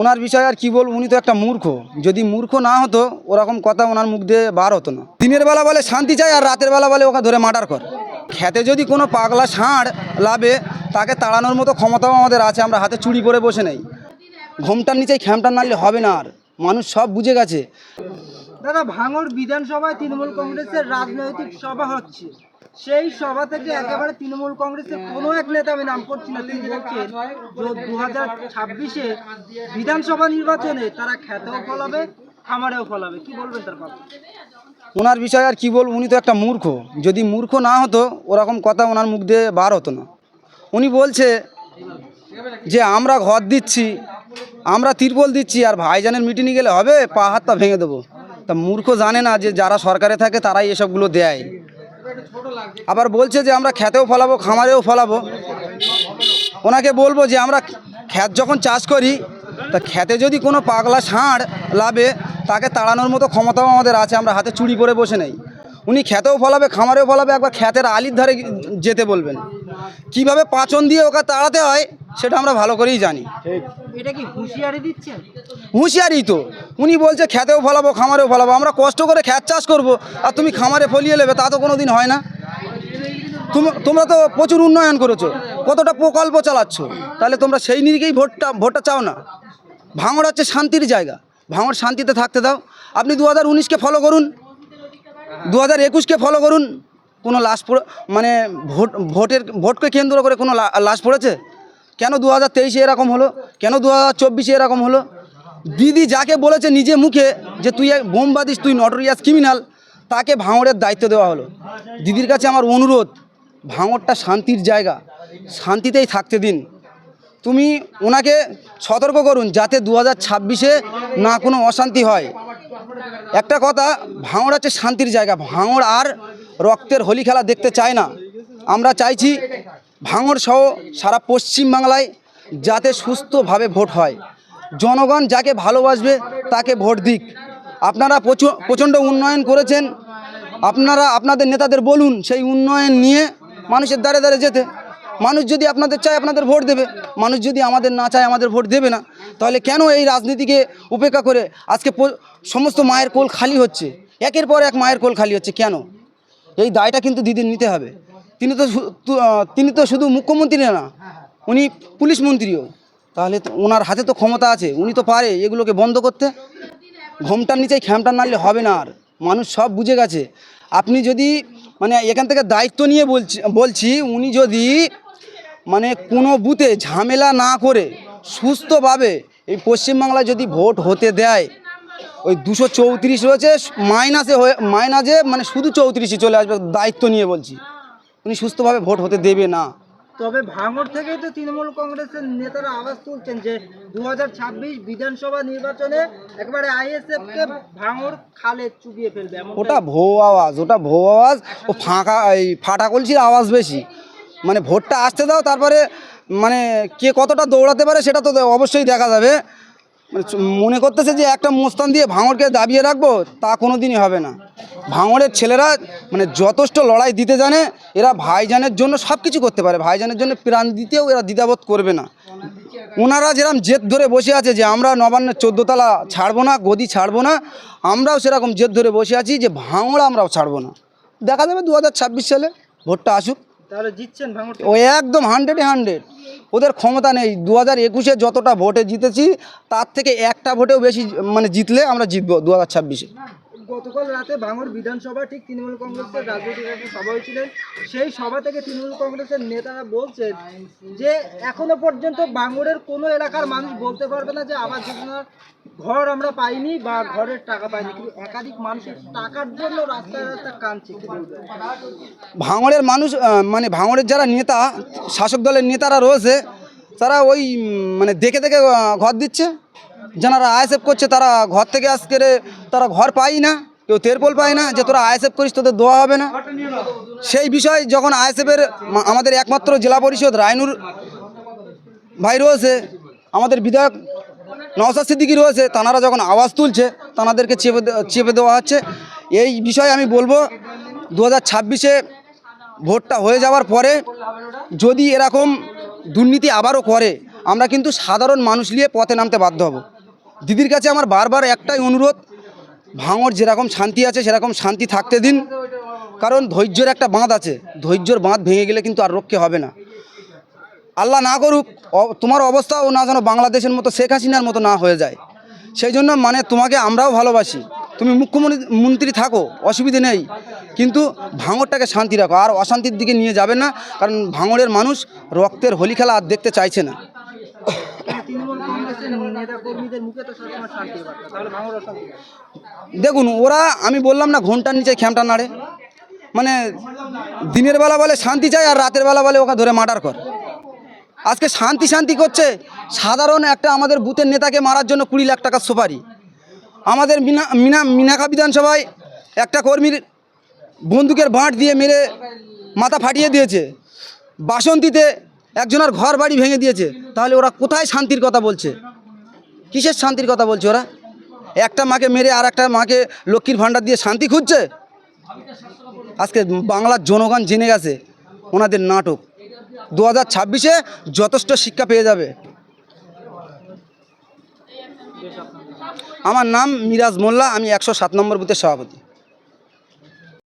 ওনার বিষয়ে আর কি বলব? উনি তো একটা মূর্খ। যদি মূর্খ না হতো, ওরকম কথা ওনার মুখ দিয়ে বার হতো না। দিনের বেলা বলে শান্তি চাই, আর রাতের বেলা বলে ওকে ধরে মার্ডার কর। খেতে যদি কোনো পাগলা ষাঁড় লাভে, তাকে তাড়ানোর মতো ক্ষমতাও আমাদের আছে, আমরা হাতে চুরি করে বসে নেই। ঘোমটার নিচেই খ্যামটা নাড়লে হবে না আর। মানুষ সব বুঝে গেছে। দাদা, ভাঙড় বিধানসভায় তৃণমূল কংগ্রেসের রাজনৈতিক সভা হচ্ছে। সেই সভা থেকে একেবারে তৃণমূল কংগ্রেসের কোনো এক নেতা আমি নাম করছি না। তিনি বলছেন যে দু হাজার ছাব্বিশে বিধানসভা নির্বাচনে তারা খেতেও ফলাবে খামারেও ফলাবে। কি বলবেন তার কথা? ওনার বিষয়ে আর কি বলব উনি তো একটা মূর্খ। যদি মূর্খ না হতো ওরকম কথা ওনার মুখ দিয়ে বার হতো না। উনি বলছে যে আমরা ঘর দিচ্ছি আমরা তিরপল দিচ্ছি আর ভাইজানের মিটিংয়ে গেলে হবে পা হাতটা ভেঙে দেবো। তা মূর্খ জানে না যে যারা সরকারে থাকে তারাই এসবগুলো দেয়। আবার বলছে যে আমরা খেতেও ফলাবো, খামারেও ফলাবো। ওনাকে বলব যে আমরা খ্যাত যখন চাষ করি, তা খেতে যদি কোনো পাগলা ষাঁড় লাভে, তাকে তাড়ানোর মতো ক্ষমতাও আমাদের আছে, আমরা হাতে চুরি করে বসে নেই। উনি খেতেও ফলাবে, খামারেও ফলাবে, একবার খ্যাতের আলির ধারে যেতে বলবেন। কীভাবে পাচন দিয়ে ওকে তাড়াতে হয় সেটা আমরা ভালো করেই জানি। এটা কি হুঁশিয়ারি দিচ্ছেন? হুঁশিয়ারি তো। উনি বলছে খেতেও ফলাবো খামারেও ফলাবো। আমরা কষ্ট করে খ্যাত চাষ করব। আর তুমি খামারে ফলিয়ে নেবে তা তো কোনো দিন হয় না। তোম- তোমরা তো প্রচুর উন্নয়ন করেছ। কতটা প্রকল্প চালাচ্ছ? তাহলে তোমরা সেই নিরিখেই ভোটটা ভোটটা চাও না। ভাঙড় হচ্ছে শান্তির জায়গা। ভাঙড় শান্তিতে থাকতে দাও। আপনি দু হাজার উনিশকে ফলো করুন। দু হাজার একুশকে ফলো করুন। কোনো লাশ পড়ে মানে ভোট ভোটের ভোটকে কেন্দ্র করে কোনো লা- লাশ পড়েছে? কেন দু হাজার তেইশে এরকম হলো? কেন দু হাজার চব্বিশে এরকম হলো? দিদি যাকে বলেছে নিজে মুখে যে তুই এক বোম বাদিস তুই নটরিয়াস ক্রিমিনাল তাকে ভাঙড়ের দায়িত্ব দেওয়া হলো। দিদির কাছে আমার অনুরোধ, ভাঙড়টা শান্তির জায়গা, শান্তিতেই থাকতে দিন। তুমি ওনাকে সতর্ক করুন যাতে দু হাজার ছাব্বিশে না কোনো অশান্তি হয়। একটা কথা, ভাঙড় হচ্ছে শান্তির জায়গা, ভাঙড় আর রক্তের হোলি খেলা দেখতে চায় না। আমরা চাইছি ভাঙড় সহ সারা পশ্চিমবাংলায় যাতে সুস্থভাবে ভোট হয়। জনগণ যাকে ভালোবাসবে তাকে ভোট দিক। আপনারা প্রচণ্ড উন্নয়ন করেছেন। আপনারা, আপনাদের নেতাদের বলুন, সেই উন্নয়ন নিয়ে মানুষের দ্বারে দ্বারে যেতে। মানুষ যদি আপনাদের চায় আপনাদের ভোট দেবে। মানুষ যদি আমাদের না চায় আমাদের ভোট দেবে না। তাহলে কেন এই রাজনীতিকে উপেক্ষা করে আজকে সমস্ত মায়ের কোল খালি হচ্ছে? একের পর এক মায়ের কোল খালি হচ্ছে কেন? এই দায়টা কিন্তু দিদির নিতে হবে। তিনি তো তিনি তো শুধু মুখ্যমন্ত্রী না, উনি পুলিশ মন্ত্রীও। তাহলে ওনার হাতে তো ক্ষমতা আছে, উনি তো পারে এগুলোকে বন্ধ করতে। ঘোমটার নিচেই খ্যামটা নাড়লে হবে না আর, মানুষ সব বুঝে গেছে। আপনি যদি মানে এখান থেকে দায়িত্ব নিয়ে বলছি বলছি, উনি যদি মানে কোনো বুথে ঝামেলা না করে সুস্থভাবে এই পশ্চিমবাংলায় যদি ভোট হতে দেয়, ওই দুশো চৌত্রিশ রয়েছে, মাইনাসে হয়ে, মাইনাসে মানে শুধু চৌত্রিশে চলে আসবে, দায়িত্ব নিয়ে বলছি। উনি সুস্থভাবে ভোট হতে দেবে না। তবে ভাঙড় থেকেই তো তৃণমূল কংগ্রেসের নেতারা আওয়াজ তুলছেন যে দু হাজার ছাব্বিশ বিধানসভা নির্বাচনে একবারে আইএসএফ কে ভাঙড় খালে চুবিয়ে ফেলবে ওটা ভো আওয়াজ ওটা ভো আওয়াজ। ও ফাঁকা এই ফাটা কলসির আওয়াজ বেশি। মানে ভোটটা আসতে দাও তারপরে মানে কে কতটা দৌড়াতে পারে সেটা তো অবশ্যই দেখা যাবে। মানে মনে করতেছে যে একটা মোস্তান দিয়ে ভাঙড়কে দাবিয়ে রাখব তা কোনো দিনই হবে না। ভাঙড়ের ছেলেরা মানে যথেষ্ট লড়াই দিতে জানে এরা ভাইজানের জন্য সব কিছু করতে পারে। ভাইজানের জন্য প্রাণ দিতেও এরা দ্বিধাবোধ করবে না। ওনারা যেরকম জেদ ধরে বসে আছে যে আমরা নবান্নের চোদ্দোতলা ছাড়বো না গদি ছাড়বো না আমরাও সেরকম জেদ ধরে বসে আছি যে ভাঙড় আমরাও ছাড়বো না। দেখা যাবে দু হাজার ছাব্বিশ সালে ভোটটা আসুক। তাহলে জিতছেন ও একদম হান্ড্রেডে হান্ড্রেড। ওদের ক্ষমতা নেই। দু হাজার একুশে যতটা ভোটে জিতেছি তার থেকে একটা ভোটেও বেশি মানে জিতলে আমরা জিতবো দু হাজার ছাব্বিশে। গতকাল রাতে ভাঙড় বিধানসভা, ঠিক তৃণমূল কংগ্রেসের রাজনৈতিক একটা সভা হয়েছিলেন সেই সভা থেকে তৃণমূল কংগ্রেসের নেতারা বলছেন যে, এখনও পর্যন্ত ভাঙড়ের কোনো এলাকার মানুষ বলতে পারবে না যে, আবাস যোজনার ঘর আমরা পাইনি বা ঘরের টাকা পাইনি। কিন্তু একাধিক মানুষের টাকার জন্য রাস্তায় রাস্তায় কাঁদছে? ভাঙড়ের মানুষ মানে ভাঙরের যারা নেতা, শাসক দলের নেতারা রয়েছে, তারা ওই মানে দেখে দেখে ঘর দিচ্ছে? যারা আইএসএফ করছে, তারা ঘর থেকে আজকে তারা ঘর পাই না, কেউ তেরপোল পায় না, যে তোরা আইএসএফ করিস, তোদের দোয়া হবে না। সেই বিষয় যখন আইএসএফের আমাদের একমাত্র জেলা পরিষদ রায়নুর ভাই রয়েছে, আমাদের বিধায়ক নওসাদ সিদ্দিকি রয়েছে, তানারা যখন আওয়াজ তুলছে, তানাদেরকে চেপে চেপে দেওয়া হচ্ছে। এই বিষয়ে আমি বলব দু হাজার ছাব্বিশে ভোটটা হয়ে যাওয়ার পরে যদি এরকম দুর্নীতি আবারও করে, আমরা কিন্তু সাধারণ মানুষ নিয়ে পথে নামতে বাধ্য হব। দিদির কাছে আমার বারবার একটাই অনুরোধ, ভাঙর যেরকম শান্তি আছে সেরকম শান্তি থাকতে দিন। কারণ ধৈর্যের একটা বাঁধ আছে, ধৈর্যর বাঁধ ভেঙে গেলে কিন্তু আর রক্ষে হবে না। আল্লাহ না করুক তোমার অবস্থাও না যেন বাংলাদেশের মতো শেখ হাসিনার মতো না হয়ে যায়। সেই জন্য মানে তোমাকে আমরাও ভালোবাসি। তুমি মুখ্যমন্ত্রী, মন্ত্রী থাকো, অসুবিধে নেই। কিন্তু ভাঙরটাকে শান্তি রাখো। আর অশান্তির দিকে নিয়ে যাবে না, কারণ ভাঙরের মানুষ রক্তের হোলি খেলা আর দেখতে চাইছে না। দেখুন, ওরা, আমি বললাম না ঘণ্টার নিচে খ্যামটা নাড়ে। মানে দিনের বেলা বলে শান্তি চাই, আর রাতের বেলা বলে ওকে ধরে মার্ডার কর। আজকে শান্তি শান্তি করছে, সাধারণ একটা আমাদের বুথের নেতাকে মারার জন্য কুড়ি লাখ টাকার সুপারি। আমাদের মিনা মিনা মিনাখা বিধানসভায় একটা কর্মীর বন্দুকের বাঁট দিয়ে মেরে মাথা ফাটিয়ে দিয়েছে। বাসন্তীতে একজনের ঘর বাড়ি ভেঙে দিয়েছে। তাহলে ওরা কোথায় শান্তির কথা বলছে? কিসের শান্তির কথা বলছে ওরা? একটা মাকে মেরে আর একটা মাকে লক্ষ্মীর ভাণ্ডার দিয়ে শান্তি খুঁজছে? আজকে বাংলার জনগণ জেনে গেছে ওনাদের নাটক। দু হাজার ছাব্বিশে যথেষ্ট শিক্ষা পেয়ে যাবে। আমার নাম মিরাজ মোল্লা, আমি একশো সাত নম্বর বুথের সভাপতি।